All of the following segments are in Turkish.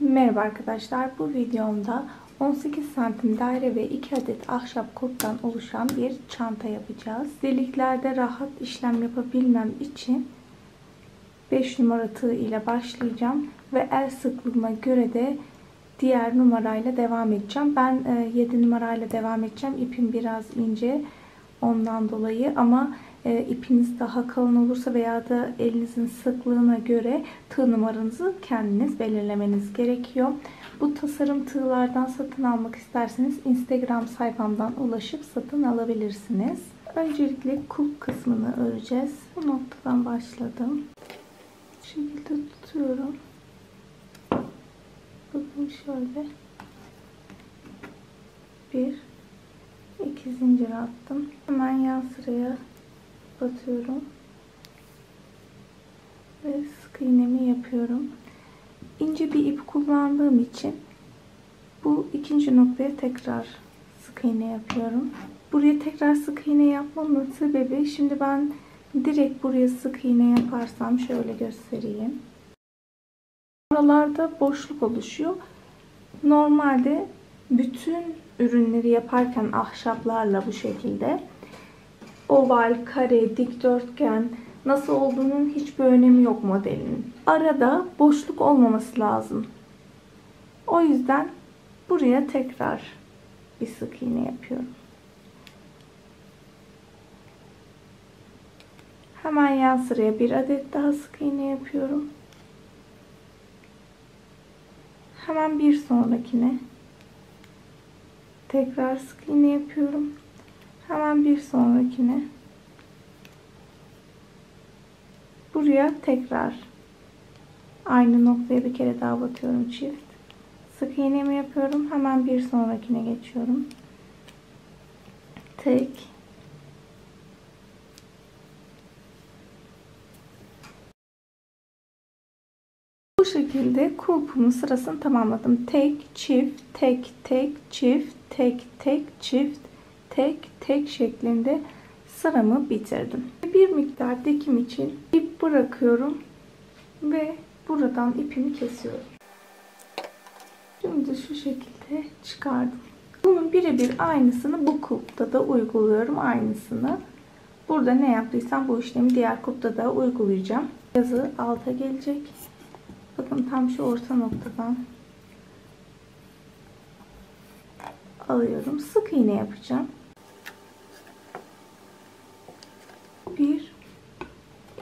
Merhaba arkadaşlar. Bu videomda 18 santim daire ve 2 adet ahşap kulptan oluşan bir çanta yapacağız. Deliklerde rahat işlem yapabilmem için 5 numara tığ ile başlayacağım ve el sıklığıma göre de diğer numarayla devam edeceğim. Ben 7 numarayla devam edeceğim. İpim biraz ince ondan dolayı ama e, ipiniz daha kalın olursa veya da elinizin sıklığına göre tığ numaranızı kendiniz belirlemeniz gerekiyor. Bu tasarım tığlardan satın almak isterseniz Instagram sayfamdan ulaşıp satın alabilirsiniz. Öncelikle kulp kısmını öreceğiz. Bu noktadan başladım. Bu şekilde tutuyorum. Bakın şöyle. Bir, iki zincir attım. Hemen yan sıraya batıyorum. Ve sık iğnemi yapıyorum. İnce bir ip kullandığım için bu ikinci noktaya tekrar sık iğne yapıyorum. Buraya tekrar sık iğne yapmamın sebebi şimdi ben direkt buraya sık iğne yaparsam şöyle göstereyim. Aralarda boşluk oluşuyor. Normalde bütün ürünleri yaparken ahşaplarla bu şekilde oval, kare, dikdörtgen nasıl olduğunun hiçbir önemi yok modelinin. Arada boşluk olmaması lazım. O yüzden buraya tekrar bir sık iğne yapıyorum. Hemen yan sıraya bir adet daha sık iğne yapıyorum. Hemen bir sonrakine tekrar sık iğne yapıyorum. Hemen bir sonrakine buraya tekrar aynı noktaya bir kere daha batıyorum çift. Sık iğnemi yapıyorum. Hemen bir sonrakine geçiyorum. Tek Bu şekilde kulpumun sırasını tamamladım. Tek, çift, tek, tek, çift, tek, tek, çift, tek, tek şeklinde sıramı bitirdim. Bir miktar dikim için ip bırakıyorum ve buradan ipimi kesiyorum. Şimdi şu şekilde çıkardım. Bunun birebir aynısını bu kulpta da uyguluyorum aynısını. Burada ne yaptıysam bu işlemi diğer kulpta da uygulayacağım. Yazı alta gelecek. Bakın tam şu orta noktadan alıyorum. Sık iğne yapacağım. Bir,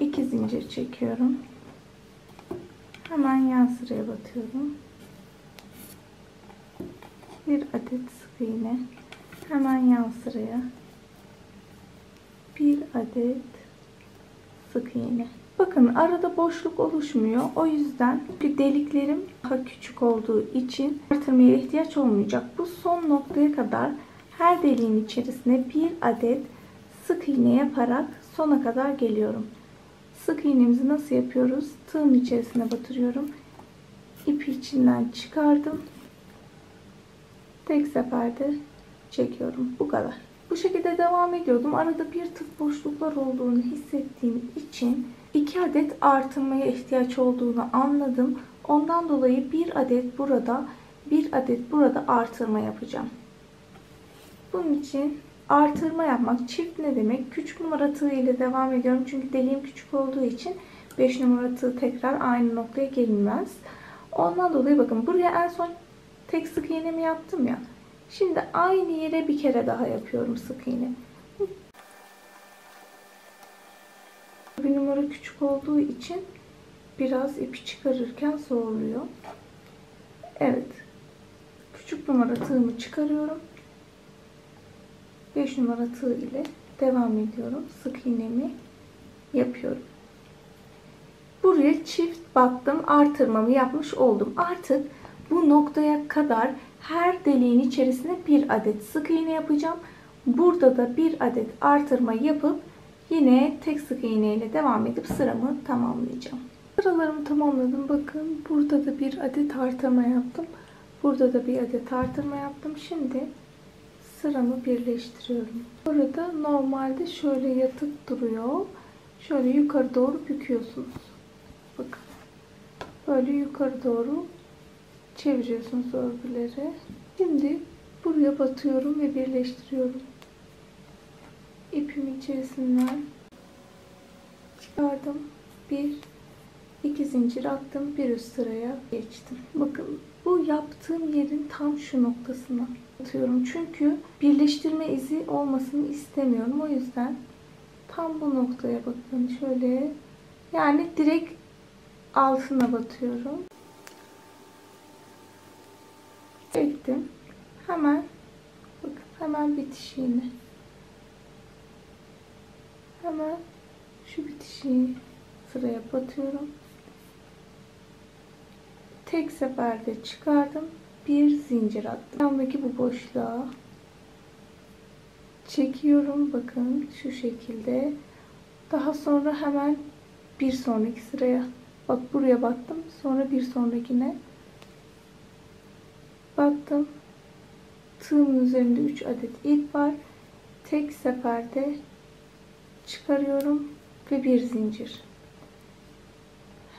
iki zincir çekiyorum. Hemen yan sıraya batıyorum. Bir adet sık iğne. Hemen yan sıraya. Bir adet sık iğne. Bakın arada boşluk oluşmuyor. O yüzden deliklerim daha küçük olduğu için artırmaya ihtiyaç olmayacak. Bu son noktaya kadar her deliğin içerisine bir adet sık iğne yaparak sona kadar geliyorum. Sık iğnemizi nasıl yapıyoruz? Tığın içerisine batırıyorum. İpi içinden çıkardım. Tek seferde çekiyorum. Bu kadar. Bu şekilde devam ediyordum. Arada bir tık boşluklar olduğunu hissettiğim için 2 adet artırmaya ihtiyaç olduğunu anladım. Ondan dolayı bir adet burada, bir adet burada artırma yapacağım. Bunun için artırma yapmak çift ne demek? Küçük numara tığ ile devam ediyorum. Çünkü deliğim küçük olduğu için 5 numara tığ tekrar aynı noktaya gelinmez. Ondan dolayı bakın buraya en son tek sık iğnemi yaptım ya. Şimdi aynı yere bir kere daha yapıyorum sık iğne. Bir numara küçük olduğu için biraz ipi çıkarırken zorluyor. Evet. Küçük numara tığımı çıkarıyorum. 5 numara tığ ile devam ediyorum. Sık iğnemi yapıyorum. Buraya çift battım. Artırmamı yapmış oldum. Artık bu noktaya kadar her deliğin içerisine bir adet sık iğne yapacağım. Burada da bir adet artırma yapıp yine tek sık iğne ile devam edip sıramı tamamlayacağım. Sıralarımı tamamladım. Bakın burada da bir adet artırma yaptım. Burada da bir adet artırma yaptım. Şimdi sıramı birleştiriyorum. Burada normalde şöyle yatık duruyor. Şöyle yukarı doğru büküyorsunuz. Bakın. Böyle yukarı doğru çeviriyorsunuz örgüleri. Şimdi buraya batıyorum ve birleştiriyorum. İpimi içerisinden çıkardım. Bir, iki zincir attım. Bir üst sıraya geçtim. Bakın bu yaptığım yerin tam şu noktasına atıyorum. Çünkü birleştirme izi olmasını istemiyorum. O yüzden tam bu noktaya bakın. Şöyle yani direkt altına batıyorum. Çektim. Hemen bakın hemen bitişiğini hemen şu bitişiği sıraya batıyorum. Tek seferde çıkardım. Bir zincir attım. Yandaki bu boşluğa çekiyorum. Bakın şu şekilde. Daha sonra hemen bir sonraki sıraya bak buraya battım. Sonra bir sonrakine battım. Tığımın üzerinde 3 adet ip var. Tek seferde çıkarıyorum ve bir zincir.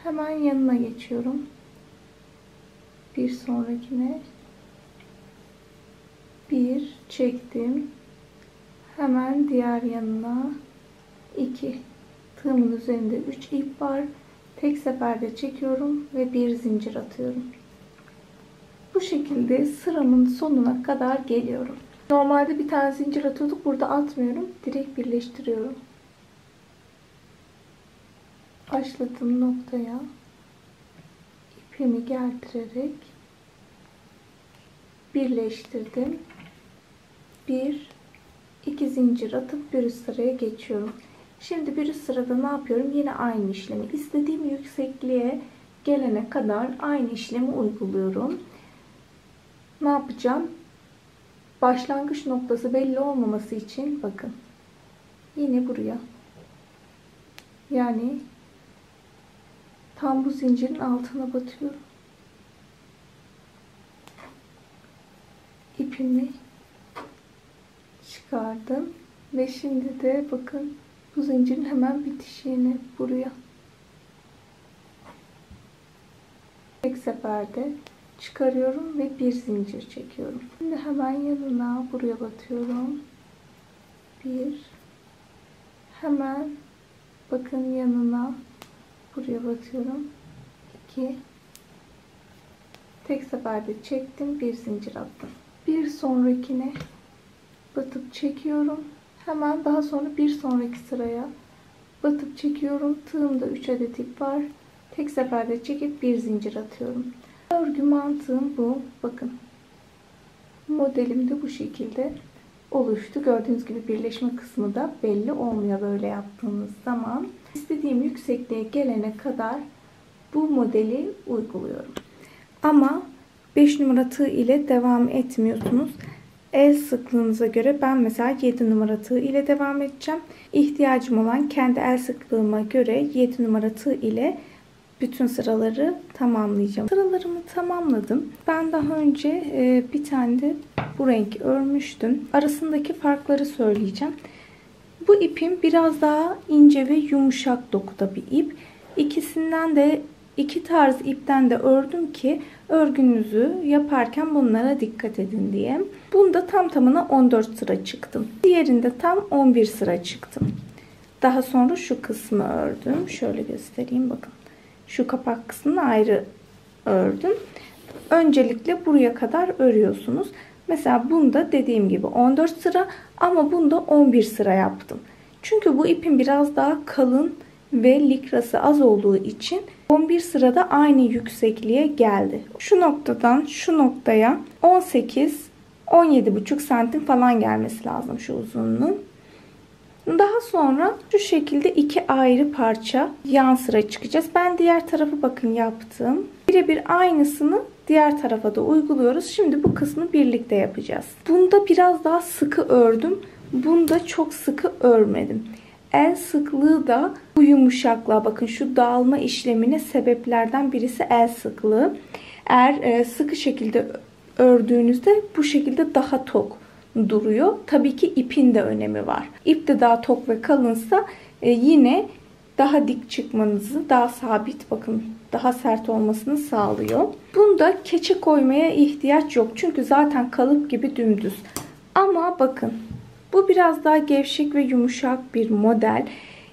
Hemen yanına geçiyorum. Bir sonrakine bir çektim. Hemen diğer yanına iki tığımın üzerinde 3 ip var. Tek seferde çekiyorum ve bir zincir atıyorum. Bu şekilde sıramın sonuna kadar geliyorum. Normalde bir tane zincir atıyorduk. Burada atmıyorum. Direkt birleştiriyorum başladığım noktaya ipimi gerdirerek birleştirdim. Bir, iki zincir atıp bir üst sıraya geçiyorum. Şimdi bir üst sırada ne yapıyorum? Yine aynı işlemi. istediğim yüksekliğe gelene kadar aynı işlemi uyguluyorum. Ne yapacağım? Başlangıç noktası belli olmaması için bakın. Yine buraya. Yani Tam bu zincirin altına batıyorum. İpimi çıkardım. Ve şimdi de bakın bu zincirin hemen bitişiğini buraya tek seferde çıkarıyorum ve bir zincir çekiyorum. Şimdi hemen yanına buraya batıyorum. Bir hemen bakın yanına buraya batıyorum 2 tek seferde çektim bir zincir attım. Bir sonrakine batıp çekiyorum. Hemen daha sonra bir sonraki sıraya batıp çekiyorum. Tığımda 3 adet ip var. Tek seferde çekip bir zincir atıyorum. Örgü mantığım bu. Bakın modelim de bu şekilde oluştu. Gördüğünüz gibi birleşme kısmı da belli olmuyor böyle yaptığınız zaman. İstediğim yüksekliğe gelene kadar bu modeli uyguluyorum. Ama 5 numara tığ ile devam etmiyorsunuz. El sıklığınıza göre ben mesela 7 numara tığ ile devam edeceğim. İhtiyacım olan kendi el sıklığıma göre 7 numara tığ ile bütün sıraları tamamlayacağım. Sıralarımı tamamladım. Ben daha önce e, bir tane de bu renk örmüştüm. Arasındaki farkları söyleyeceğim. Bu ipim biraz daha ince ve yumuşak dokuda bir ip. İkisinden de iki tarz ipten de ördüm ki örgünüzü yaparken bunlara dikkat edin diye. Bunda tam tamına 14 sıra çıktım. Diğerinde tam 11 sıra çıktım. Daha sonra şu kısmı ördüm. Şöyle göstereyim bakın. Şu kapak kısmını ayrı ördüm. Öncelikle buraya kadar örüyorsunuz. Mesela bunda dediğim gibi 14 sıra ama bunda 11 sıra yaptım. Çünkü bu ipin biraz daha kalın ve likrası az olduğu için 11 sırada aynı yüksekliğe geldi. Şu noktadan şu noktaya 18 17,5 santim falan gelmesi lazım şu uzunluğun. Daha sonra şu şekilde iki ayrı parça yan sıra çıkacağız. Ben diğer tarafı bakın yaptım. Birebir aynısını diğer tarafa da uyguluyoruz. Şimdi bu kısmı birlikte yapacağız. Bunda biraz daha sıkı ördüm. Bunda çok sıkı örmedim. El sıklığı da bu yumuşaklığa bakın şu dağılma işlemine sebeplerden birisi el sıklığı. Eğer e, sıkı şekilde ördüğünüzde bu şekilde daha tok duruyor. Tabii ki ipin de önemi var. İp de daha tok ve kalınsa e, yine daha dik çıkmanızı, daha sabit bakın daha sert olmasını sağlıyor. Bunda keçe koymaya ihtiyaç yok. Çünkü zaten kalıp gibi dümdüz. Ama bakın bu biraz daha gevşek ve yumuşak bir model.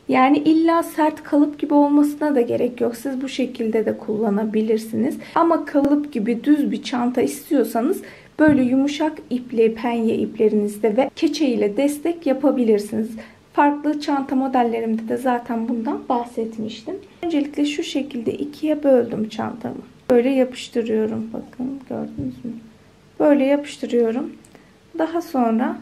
Yani illa sert kalıp gibi olmasına da gerek yok. Siz bu şekilde de kullanabilirsiniz. Ama kalıp gibi düz bir çanta istiyorsanız böyle yumuşak ipli penye iplerinizde ve keçe ile destek yapabilirsiniz. Farklı çanta modellerimde de zaten bundan bahsetmiştim. Öncelikle şu şekilde ikiye böldüm çantamı. Böyle yapıştırıyorum. Bakın gördünüz mü? Böyle yapıştırıyorum. Daha sonra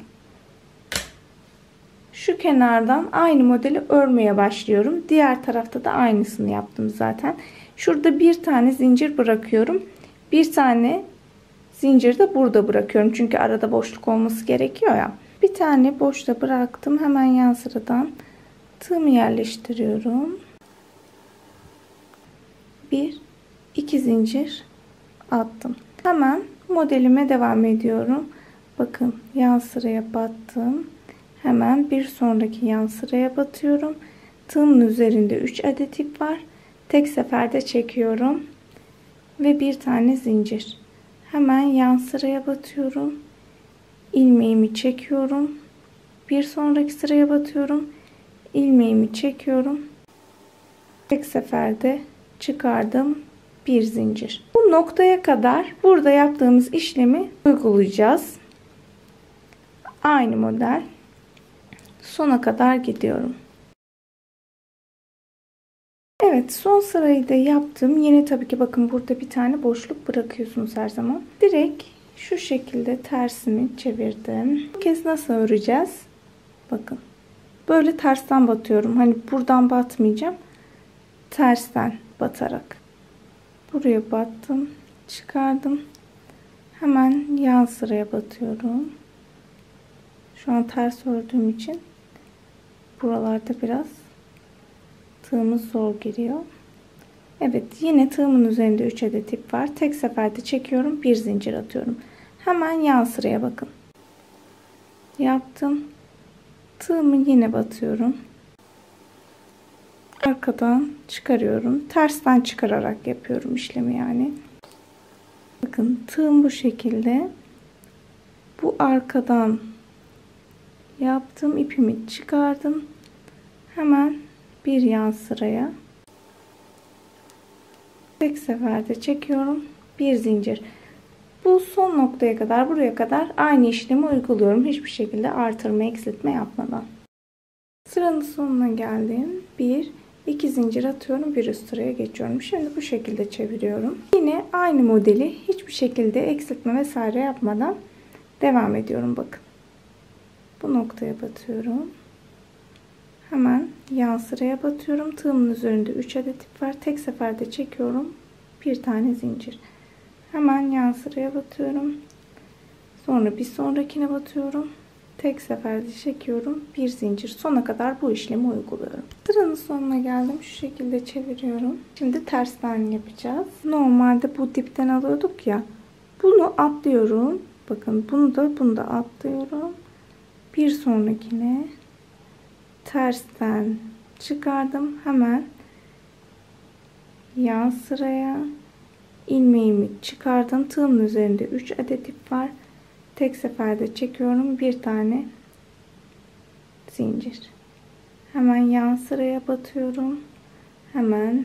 şu kenardan aynı modeli örmeye başlıyorum. Diğer tarafta da aynısını yaptım zaten. Şurada bir tane zincir bırakıyorum. Bir tane zincir de burada bırakıyorum. Çünkü arada boşluk olması gerekiyor ya. Bir tane boşta bıraktım. Hemen yan sıradan tığımı yerleştiriyorum. Bir, iki zincir attım. Hemen modelime devam ediyorum. Bakın yan sıraya battım. Hemen bir sonraki yan sıraya batıyorum. Tığımın üzerinde 3 adet ip var. Tek seferde çekiyorum. Ve bir tane zincir. Hemen yan sıraya batıyorum. İlmeğimi çekiyorum. Bir sonraki sıraya batıyorum. ilmeğimi çekiyorum. Tek seferde çıkardım bir zincir. Bu noktaya kadar burada yaptığımız işlemi uygulayacağız. Aynı model sona kadar gidiyorum. Evet son sırayı da yaptım. Yine tabii ki bakın burada bir tane boşluk bırakıyorsunuz her zaman. Direkt şu şekilde tersini çevirdim. Bu kez nasıl öreceğiz? Bakın. Böyle tersten batıyorum. Hani buradan batmayacağım. Tersten batarak. Buraya battım. Çıkardım. Hemen yan sıraya batıyorum. Şu an ters ördüğüm için buralarda biraz tığımız zor giriyor. Evet yine tığımın üzerinde 3 adet ip var. Tek seferde çekiyorum. Bir zincir atıyorum. Hemen yan sıraya bakın. Yaptım. Tığımı yine batıyorum. Arkadan çıkarıyorum. Tersten çıkararak yapıyorum işlemi yani. Bakın tığım bu şekilde. Bu arkadan yaptım. ipimi çıkardım. Hemen bir yan sıraya tek seferde çekiyorum. Bir zincir. Bu son noktaya kadar buraya kadar aynı işlemi uyguluyorum. Hiçbir şekilde artırma eksiltme yapmadan. Sıranın sonuna geldim. Bir, iki zincir atıyorum. Bir üst sıraya geçiyorum. Şimdi bu şekilde çeviriyorum. Yine aynı modeli hiçbir şekilde eksiltme vesaire yapmadan devam ediyorum. Bakın. Bu noktaya batıyorum. Hemen yan sıraya batıyorum. Tığımın üzerinde 3 adet ip var. Tek seferde çekiyorum. Bir tane zincir. Hemen yan sıraya batıyorum. Sonra bir sonrakine batıyorum. Tek seferde çekiyorum. Bir zincir. Sona kadar bu işlemi uyguluyorum. Sıranın sonuna geldim. Şu şekilde çeviriyorum. Şimdi tersten yapacağız. Normalde bu dipten alıyorduk ya. Bunu atlıyorum. Bakın bunu da bunu da atlıyorum. Bir sonrakine tersten çıkardım. Hemen yan sıraya ilmeğimi çıkardım. Tığımın üzerinde 3 adet ip var. Tek seferde çekiyorum. Bir tane zincir. Hemen yan sıraya batıyorum. Hemen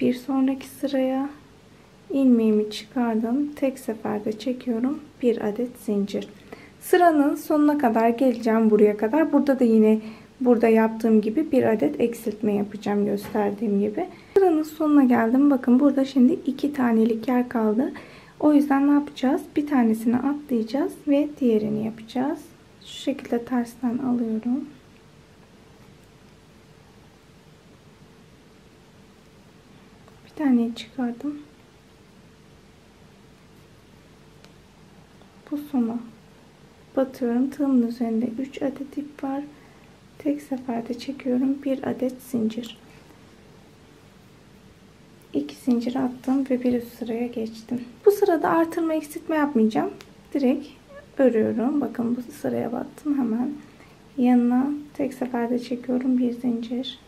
bir sonraki sıraya ilmeğimi çıkardım. Tek seferde çekiyorum. Bir adet zincir. Sıranın sonuna kadar geleceğim buraya kadar. Burada da yine burada yaptığım gibi bir adet eksiltme yapacağım gösterdiğim gibi. Sıranın sonuna geldim. Bakın burada şimdi iki tanelik yer kaldı. O yüzden ne yapacağız? Bir tanesini atlayacağız ve diğerini yapacağız. Şu şekilde tersten alıyorum. Bir tane çıkardım. Bu sona batıyorum. Tığımın üzerinde 3 adet ip var. Tek seferde çekiyorum. Bir adet zincir. 2 zincir attım ve bir üst sıraya geçtim. Bu sırada artırma eksiltme yapmayacağım. Direkt örüyorum. Bakın bu sıraya battım hemen. Yanına tek seferde çekiyorum. Bir zincir.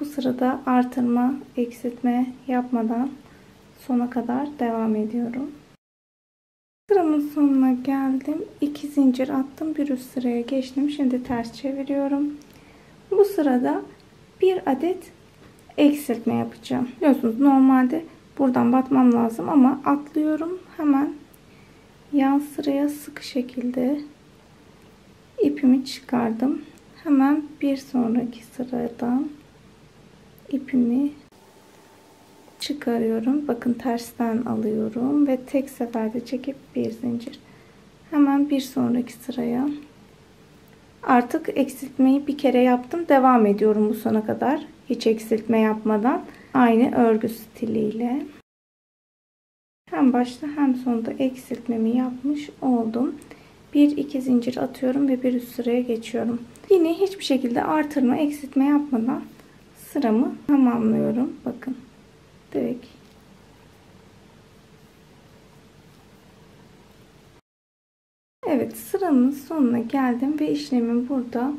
Bu sırada artırma, eksiltme yapmadan sona kadar devam ediyorum. Sıramın sonuna geldim. 2 zincir attım. Bir üst sıraya geçtim. Şimdi ters çeviriyorum. Bu sırada bir adet eksiltme yapacağım. Biliyorsunuz normalde buradan batmam lazım ama atlıyorum. Hemen yan sıraya sıkı şekilde ipimi çıkardım. Hemen bir sonraki sıradan ipimi çıkarıyorum. Bakın tersten alıyorum ve tek seferde çekip bir zincir. Hemen bir sonraki sıraya artık eksiltmeyi bir kere yaptım. Devam ediyorum bu sona kadar. Hiç eksiltme yapmadan aynı örgü stiliyle. Hem başta hem sonunda eksiltmemi yapmış oldum. Bir iki zincir atıyorum ve bir üst sıraya geçiyorum. Yine hiçbir şekilde artırma, eksiltme yapmadan sıramı tamamlıyorum. Bakın direkt Evet sıramın sonuna geldim ve işlemim burada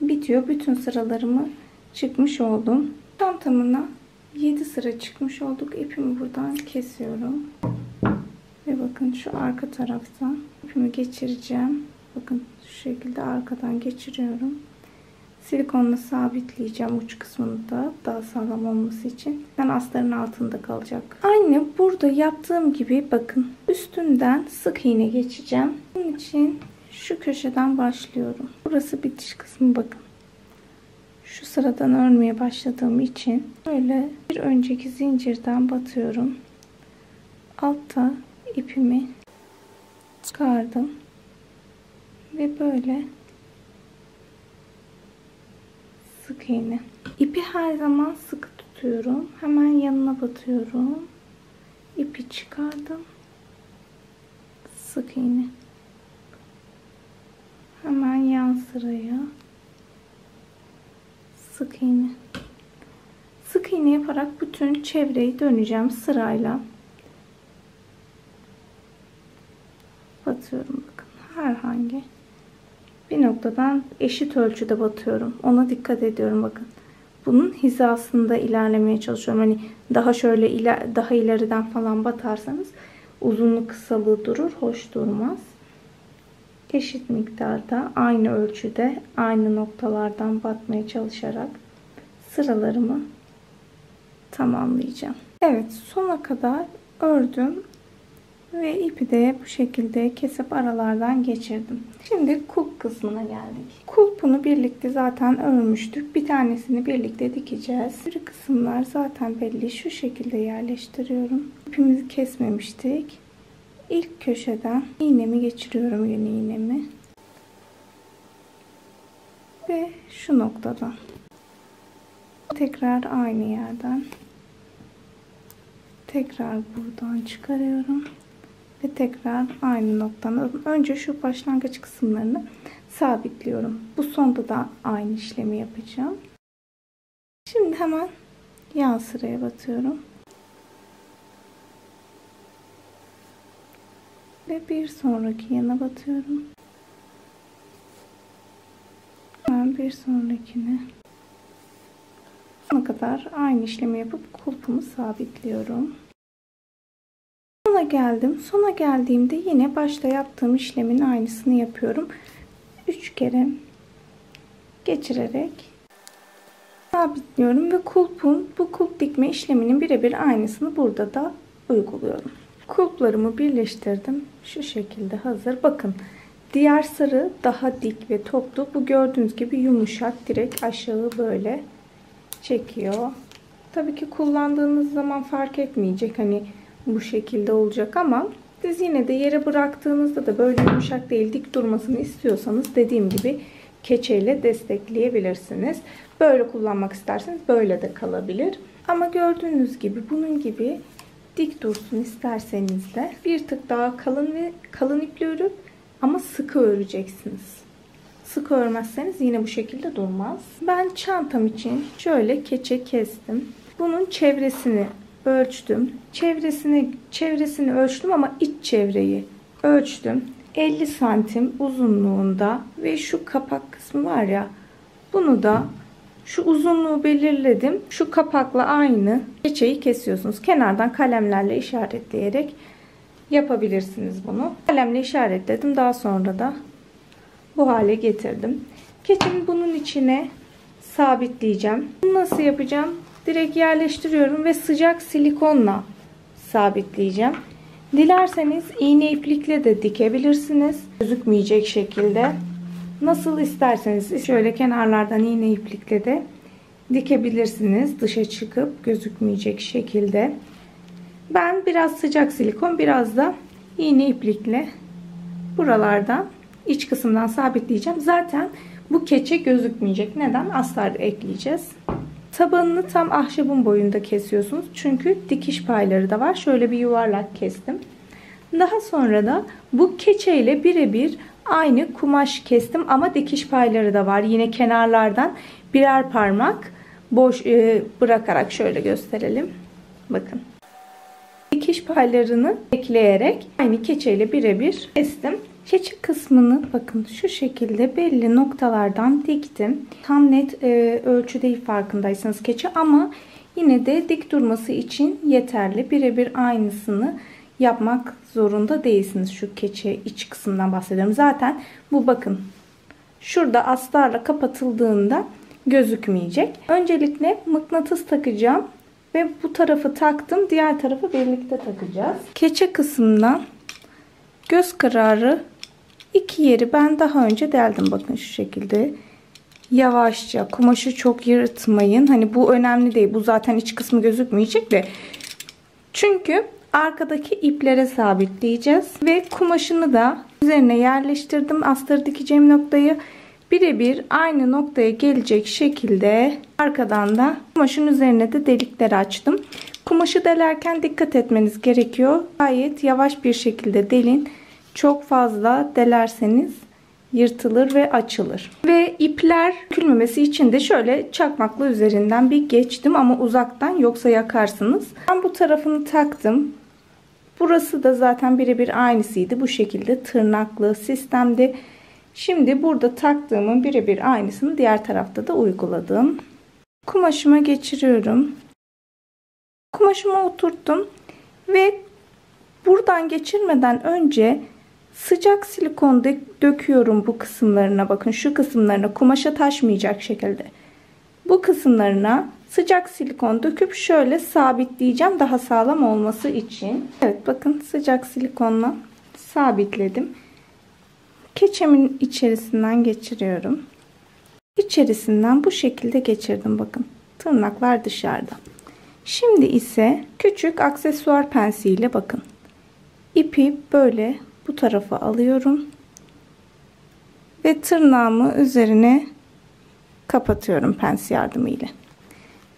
bitiyor. Bütün sıralarımı çıkmış oldum. Tam tamına 7 sıra çıkmış olduk. İpimi buradan kesiyorum. Ve bakın şu arka taraftan ipimi geçireceğim. Bakın şu şekilde arkadan geçiriyorum. Silikonla sabitleyeceğim uç kısmını da daha sağlam olması için. Ben astarın altında kalacak. Aynı burada yaptığım gibi bakın üstünden sık iğne geçeceğim. Bunun için şu köşeden başlıyorum. Burası bitiş kısmı bakın. Şu sıradan örmeye başladığım için böyle bir önceki zincirden batıyorum. Altta ipimi çıkardım. Ve böyle sık iğne. İpi her zaman sıkı tutuyorum. Hemen yanına batıyorum. İpi çıkardım. Sık iğne. Hemen yan sıraya sık iğne. Sık iğne yaparak bütün çevreyi döneceğim sırayla. Batıyorum bakın. Herhangi bir noktadan eşit ölçüde batıyorum. Ona dikkat ediyorum bakın. Bunun hizasında ilerlemeye çalışıyorum. Hani daha şöyle iler, daha ileriden falan batarsanız uzunluk kısalığı durur, hoş durmaz. Eşit miktarda aynı ölçüde aynı noktalardan batmaya çalışarak sıralarımı tamamlayacağım. Evet sona kadar ördüm ve ipi de bu şekilde kesip aralardan geçirdim. Şimdi kulp kısmına geldik. Kulpunu birlikte zaten örmüştük. Bir tanesini birlikte dikeceğiz. Bir kısımlar zaten belli. Şu şekilde yerleştiriyorum. İpimizi kesmemiştik. İlk köşeden iğnemi geçiriyorum yeni iğnemi. Ve şu noktadan. Tekrar aynı yerden. Tekrar buradan çıkarıyorum ve tekrar aynı noktadan önce şu başlangıç kısımlarını sabitliyorum. Bu sonda da aynı işlemi yapacağım. Şimdi hemen yan sıraya batıyorum. Ve bir sonraki yana batıyorum. Hemen bir sonrakine sona kadar aynı işlemi yapıp kulpumu sabitliyorum sona geldim. Sona geldiğimde yine başta yaptığım işlemin aynısını yapıyorum. 3 kere geçirerek sabitliyorum ve kulpun bu kulp dikme işleminin birebir aynısını burada da uyguluyorum. Kulplarımı birleştirdim. Şu şekilde hazır. Bakın diğer sarı daha dik ve toplu. Bu gördüğünüz gibi yumuşak direkt aşağı böyle çekiyor. Tabii ki kullandığınız zaman fark etmeyecek. Hani bu şekilde olacak ama siz yine de yere bıraktığınızda da böyle yumuşak değil dik durmasını istiyorsanız dediğim gibi keçeyle destekleyebilirsiniz. Böyle kullanmak isterseniz böyle de kalabilir. Ama gördüğünüz gibi bunun gibi dik dursun isterseniz de bir tık daha kalın ve kalın iple örüp ama sıkı öreceksiniz. Sıkı örmezseniz yine bu şekilde durmaz. Ben çantam için şöyle keçe kestim. Bunun çevresini ölçtüm. Çevresini çevresini ölçtüm ama iç çevreyi ölçtüm. 50 santim uzunluğunda ve şu kapak kısmı var ya bunu da Şu uzunluğu belirledim. Şu kapakla aynı keçeyi kesiyorsunuz. Kenardan kalemlerle işaretleyerek yapabilirsiniz bunu. Kalemle işaretledim. Daha sonra da bu hale getirdim. Keçimi bunun içine sabitleyeceğim. Bunu nasıl yapacağım? Direkt yerleştiriyorum ve sıcak silikonla sabitleyeceğim. Dilerseniz iğne iplikle de dikebilirsiniz. Gözükmeyecek şekilde. Nasıl isterseniz şöyle kenarlardan iğne iplikle de dikebilirsiniz. Dışa çıkıp gözükmeyecek şekilde. Ben biraz sıcak silikon biraz da iğne iplikle buralardan iç kısımdan sabitleyeceğim. Zaten bu keçe gözükmeyecek. Neden? Astar ekleyeceğiz. Tabanını tam ahşabın boyunda kesiyorsunuz. Çünkü dikiş payları da var. Şöyle bir yuvarlak kestim. Daha sonra da bu keçeyle birebir aynı kumaş kestim ama dikiş payları da var. Yine kenarlardan birer parmak boş e, bırakarak şöyle gösterelim. Bakın. Dikiş paylarını ekleyerek aynı keçeyle birebir kestim. Keçi kısmını bakın şu şekilde belli noktalardan diktim. Tam net e, ölçü değil farkındaysanız keçi ama yine de dik durması için yeterli. Birebir aynısını yapmak zorunda değilsiniz. Şu keçe iç kısımdan bahsediyorum. Zaten bu bakın şurada astarla kapatıldığında gözükmeyecek. Öncelikle mıknatıs takacağım ve bu tarafı taktım. Diğer tarafı birlikte takacağız. Keçe kısmından göz kararı iki yeri ben daha önce deldim. Bakın şu şekilde. Yavaşça kumaşı çok yırtmayın. Hani bu önemli değil. Bu zaten iç kısmı gözükmeyecek de. Çünkü arkadaki iplere sabitleyeceğiz. Ve kumaşını da üzerine yerleştirdim. Astarı dikeceğim noktayı birebir aynı noktaya gelecek şekilde arkadan da kumaşın üzerine de delikler açtım. Kumaşı delerken dikkat etmeniz gerekiyor. Gayet yavaş bir şekilde delin. Çok fazla delerseniz yırtılır ve açılır. Ve ipler dökülmemesi için de şöyle çakmakla üzerinden bir geçtim ama uzaktan yoksa yakarsınız. Ben bu tarafını taktım. Burası da zaten birebir aynısıydı. Bu şekilde tırnaklı sistemde. Şimdi burada taktığımın birebir aynısını diğer tarafta da uyguladım. Kumaşıma geçiriyorum. Kumaşıma oturttum ve buradan geçirmeden önce sıcak silikon döküyorum bu kısımlarına. Bakın şu kısımlarına kumaşa taşmayacak şekilde. Bu kısımlarına sıcak silikon döküp şöyle sabitleyeceğim daha sağlam olması için. Evet bakın sıcak silikonla sabitledim. Keçemin içerisinden geçiriyorum. İçerisinden bu şekilde geçirdim bakın. Tırnaklar dışarıda. Şimdi ise küçük aksesuar pensiyle bakın. İpi böyle bu tarafa alıyorum. Ve tırnağımı üzerine kapatıyorum pens yardımıyla.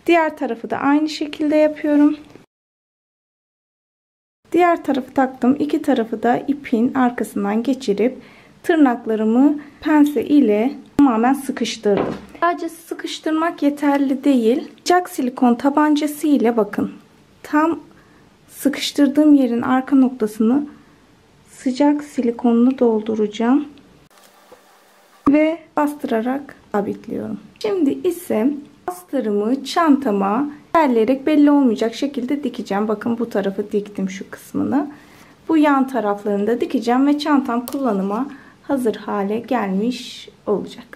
Diğer tarafı da aynı şekilde yapıyorum. Diğer tarafı taktım. İki tarafı da ipin arkasından geçirip tırnaklarımı pense ile tamamen sıkıştırdım. Sadece sıkıştırmak yeterli değil. Sıcak silikon tabancası ile bakın. Tam sıkıştırdığım yerin arka noktasını sıcak silikonlu dolduracağım. Ve bastırarak sabitliyorum. Şimdi ise bastırımı çantama yerleyerek belli olmayacak şekilde dikeceğim. Bakın bu tarafı diktim şu kısmını. Bu yan taraflarını da dikeceğim ve çantam kullanıma hazır hale gelmiş olacak.